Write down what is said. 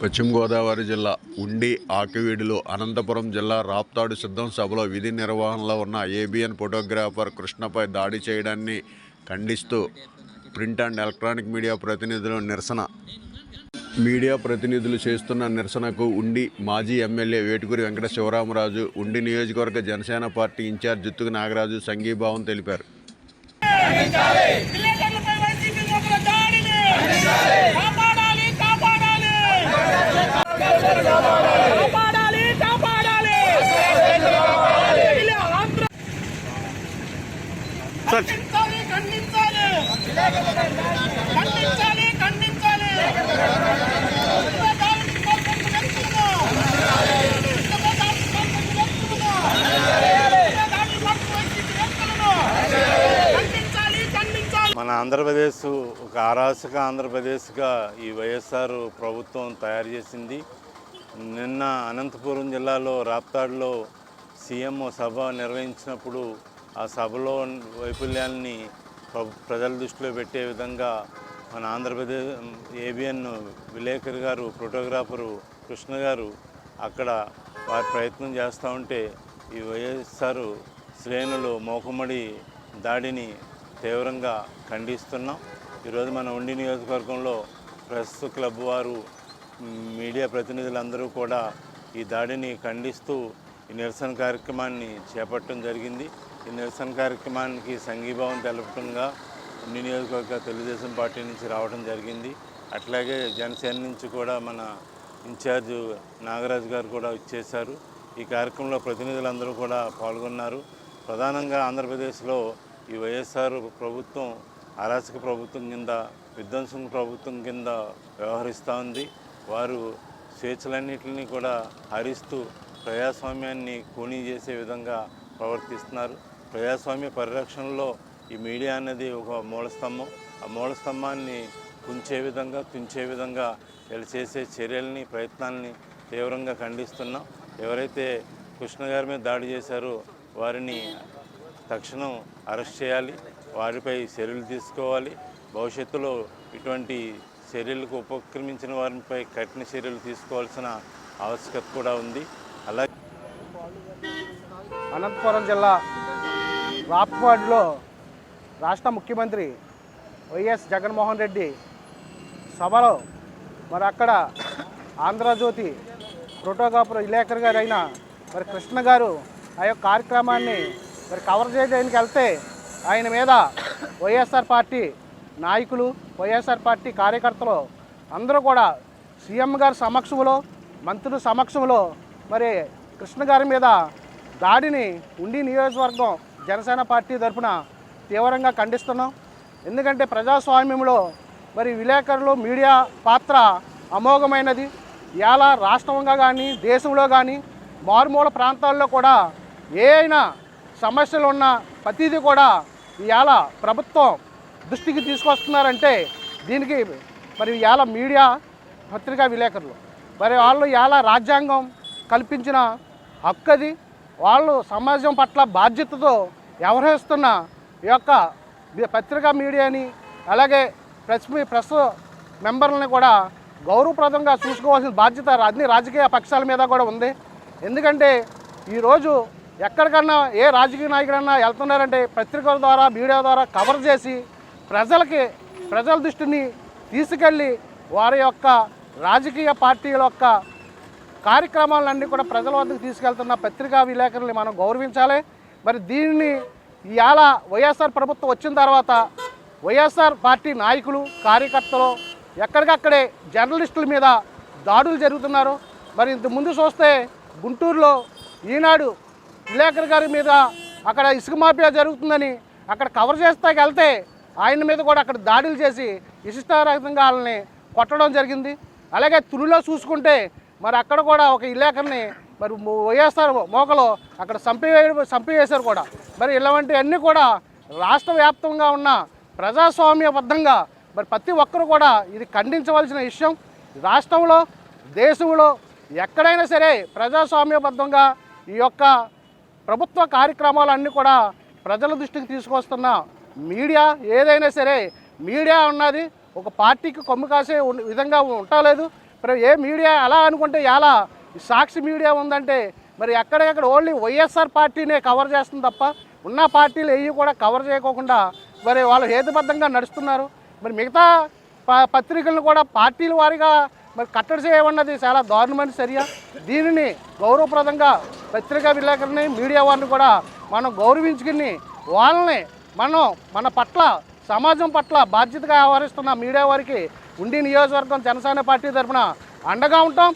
పశ్చిమ గోదావరి జిల్లా ఉండి ఆకివీడిలో అనంతపురం జిల్లా రాప్తాడు సిద్ధం సభలో విధి నిర్వహణలో ఉన్న ఏబిఎన్ ఫోటోగ్రాఫర్ కృష్ణపై దాడి చేయడాన్ని ఖండిస్తూ ప్రింట్ అండ్ ఎలక్ట్రానిక్ మీడియా ప్రతినిధులు నిరసన. మీడియా ప్రతినిధులు చేస్తున్న నిరసనకు ఉండి మాజీ ఎమ్మెల్యే వేటుకూరి వెంకట శివరామరాజు ఉండి నియోజకవర్గ జనసేన పార్టీ ఇన్ఛార్జ్ జుత్తుకు నాగరాజు సంఘీభావం తెలిపారు. మన ఆంధ్రప్రదేశ్ ఒక అరాసక ఆంధ్రప్రదేశ్గా ఈ వైఎస్ఆర్ ప్రభుత్వం తయారు చేసింది. నిన్న అనంతపురం జిల్లాలో రాప్తాడులో సీఎం సభ నిర్వహించినప్పుడు ఆ సభలో వైఫల్యాన్ని ప్ర- ప్రజల దృష్టిలో పెట్టే విధంగా మన ఆంధ్రప్రదేశ్ ఏబిఎన్ విలేకరి గారు ఫోటోగ్రాఫరు కృష్ణ గారు అక్కడ వారి ప్రయత్నం చేస్తూ ఉంటే ఈ వైఎస్ఆర్ శ్రేణులు మోకమడి దాడిని తీవ్రంగా ఖండిస్తున్నాం. ఈరోజు మన ఉండి నియోజకవర్గంలో ప్రెస్ క్లబ్ వారు మీడియా ప్రతినిధులందరూ కూడా ఈ దాడిని ఖండిస్తూ ఈ నిరసన కార్యక్రమాన్ని చేపట్టడం జరిగింది. ఈ నిరసన కార్యక్రమానికి సంఘీభావం తెలపడంగా ఉండి నియోజకవర్గ తెలుగుదేశం పార్టీ నుంచి రావడం జరిగింది. అట్లాగే జనసేన నుంచి కూడా మన ఇన్ఛార్జ్ నాగరాజు గారు కూడా ఇచ్చేశారు ఈ కార్యక్రమంలో ప్రతినిధులందరూ కూడా పాల్గొన్నారు. ప్రధానంగా ఆంధ్రప్రదేశ్లో ఈ వైఎస్ఆర్ ప్రభుత్వం అరాచక ప్రభుత్వం కింద విధ్వంసం ప్రభుత్వం కింద వ్యవహరిస్తూ ఉంది. వారు స్వేచ్ఛలన్నింటినీ కూడా హరిస్తూ ప్రజాస్వామ్యాన్ని కూనీ చేసే విధంగా ప్రవర్తిస్తున్నారు. ప్రజాస్వామ్య పరిరక్షణలో ఈ మీడియా అనేది ఒక మూలస్తంభం. ఆ మూలస్తంభాన్ని కుంచే విధంగా తుంచే విధంగా వీళ్ళు చేసే చర్యల్ని ప్రయత్నాల్ని తీవ్రంగా ఖండిస్తున్నాం. ఎవరైతే కృష్ణ గారి మీద దాడి చేశారో వారిని తక్షణం అరెస్ట్ చేయాలి. వారిపై చర్యలు తీసుకోవాలి. భవిష్యత్తులో ఇటువంటి చర్యలకు ఉపక్రమించిన వారిపై కఠిన చర్యలు తీసుకోవాల్సిన ఆవశ్యకత కూడా ఉంది. అలాగే అనంతపురం జిల్లా రాప్వాడ్లో రాష్ట్ర ముఖ్యమంత్రి వైఎస్ జగన్మోహన్ రెడ్డి సభలో మరి అక్కడ ఆంధ్రజ్యోతి ప్రోటోకాపర్ విలేకరు గారు అయిన మరి కృష్ణ గారు ఆ యొక్క కార్యక్రమాన్ని మరి కవర్ చేయడానికి వెళ్తే ఆయన మీద వైఎస్ఆర్ పార్టీ నాయకులు వైఎస్ఆర్ పార్టీ కార్యకర్తలు అందరూ కూడా సీఎం గారి సమక్షంలో మంత్రుల సమక్షంలో మరి కృష్ణ గారి మీద దాడిని ఉండి నియోజకవర్గం జనసేన పార్టీ తరఫున తీవ్రంగా ఖండిస్తున్నాం. ఎందుకంటే ప్రజాస్వామ్యంలో మరి విలేకరులు మీడియా పాత్ర అమోఘమైనది. ఇలా రాష్ట్రంగా కానీ దేశంలో కానీ మారుమూల ప్రాంతాల్లో కూడా ఏ అయినా సమస్యలు ఉన్న ప్రతిదీ కూడా ఇవాళ ప్రభుత్వం దృష్టికి తీసుకొస్తున్నారంటే దీనికి మరి ఇవాళ మీడియా పత్రికా విలేకరులు. మరి వాళ్ళు ఇవాళ రాజ్యాంగం కల్పించిన హక్కు అది వాళ్ళు సమాజం పట్ల బాధ్యతతో వ్యవహరిస్తున్న ఈ యొక్క పత్రికా మీడియాని అలాగే ప్రెస్ ప్రెస్ మెంబర్లని కూడా గౌరవప్రదంగా చూసుకోవాల్సిన బాధ్యత అన్ని రాజకీయ పక్షాల మీద కూడా ఉంది. ఎందుకంటే ఈరోజు ఎక్కడికన్నా ఏ రాజకీయ నాయకుడన్నా వెళ్తున్నారంటే పత్రికల ద్వారా మీడియా ద్వారా కవర్ చేసి ప్రజలకి ప్రజల దృష్టిని తీసుకెళ్ళి వారి యొక్క రాజకీయ పార్టీల యొక్క కార్యక్రమాలన్నీ కూడా ప్రజల వద్దకు తీసుకెళ్తున్న పత్రికా విలేకరుల్ని మనం గౌరవించాలి. మరి దీన్ని ఇవాళ వైఎస్ఆర్ ప్రభుత్వం వచ్చిన తర్వాత వైఎస్ఆర్ పార్టీ నాయకులు కార్యకర్తలు ఎక్కడికక్కడే జర్నలిస్టుల మీద దాడులు జరుగుతున్నారు. మరి ఇంత ముందు చూస్తే గుంటూరులో ఈనాడు విలేకరు గారి మీద అక్కడ ఇసుక మాఫియా జరుగుతుందని అక్కడ కవర్ చేస్తాకి వెళ్తే ఆయన మీద కూడా అక్కడ దాడులు చేసి విశిష్టారహితంగా వాళ్ళని కొట్టడం జరిగింది. అలాగే తులులో చూసుకుంటే మరి అక్కడ కూడా ఒక విలేకరిని మరి వైఎస్ఆర్ మోకలో. అక్కడ చంపివే చంపివేశారు కూడా. మరి ఇలాంటివన్నీ కూడా రాష్ట్ర వ్యాప్తంగా ఉన్న ప్రజాస్వామ్యబద్ధంగా మరి ప్రతి ఒక్కరు కూడా ఇది ఖండించవలసిన విషయం. రాష్ట్రంలో దేశంలో ఎక్కడైనా సరే ప్రజాస్వామ్యబద్ధంగా ఈ యొక్క ప్రభుత్వ కార్యక్రమాలన్నీ కూడా ప్రజల దృష్టికి తీసుకొస్తున్న మీడియా ఏదైనా సరే మీడియా ఉన్నది ఒక పార్టీకి కొమ్ము కాసే విధంగా ఉండలేదు ఏ మీడియా అలా అనుకుంటే ఎలా? సాక్షి మీడియా ఉందంటే మరి ఎక్కడెక్కడ ఓన్లీ వైఎస్ఆర్ పార్టీనే కవర్ చేస్తుంది తప్ప ఉన్న పార్టీలు ఏవి కూడా కవర్ చేయకోకుండా మరి వాళ్ళు హేతుబద్ధంగా నడుస్తున్నారు. మరి మిగతా ప- పత్రికలను కూడా పార్టీల వారిగా మరి కట్టడి చేయమన్నది చాలా దారుణమైన చర్య. దీనిని గౌరవప్రదంగా పత్రికా విలేకరుని మీడియా వారిని కూడా మనం గౌరవించుకుని వాళ్ళని మనం మన పట్ల సమాజం పట్ల బాధ్యతగా వ్యవహరిస్తున్న మీడియా వారికి ఉండి నియోజకవర్గం జనసేన పార్టీ తరఫున అండగా ఉంటాం.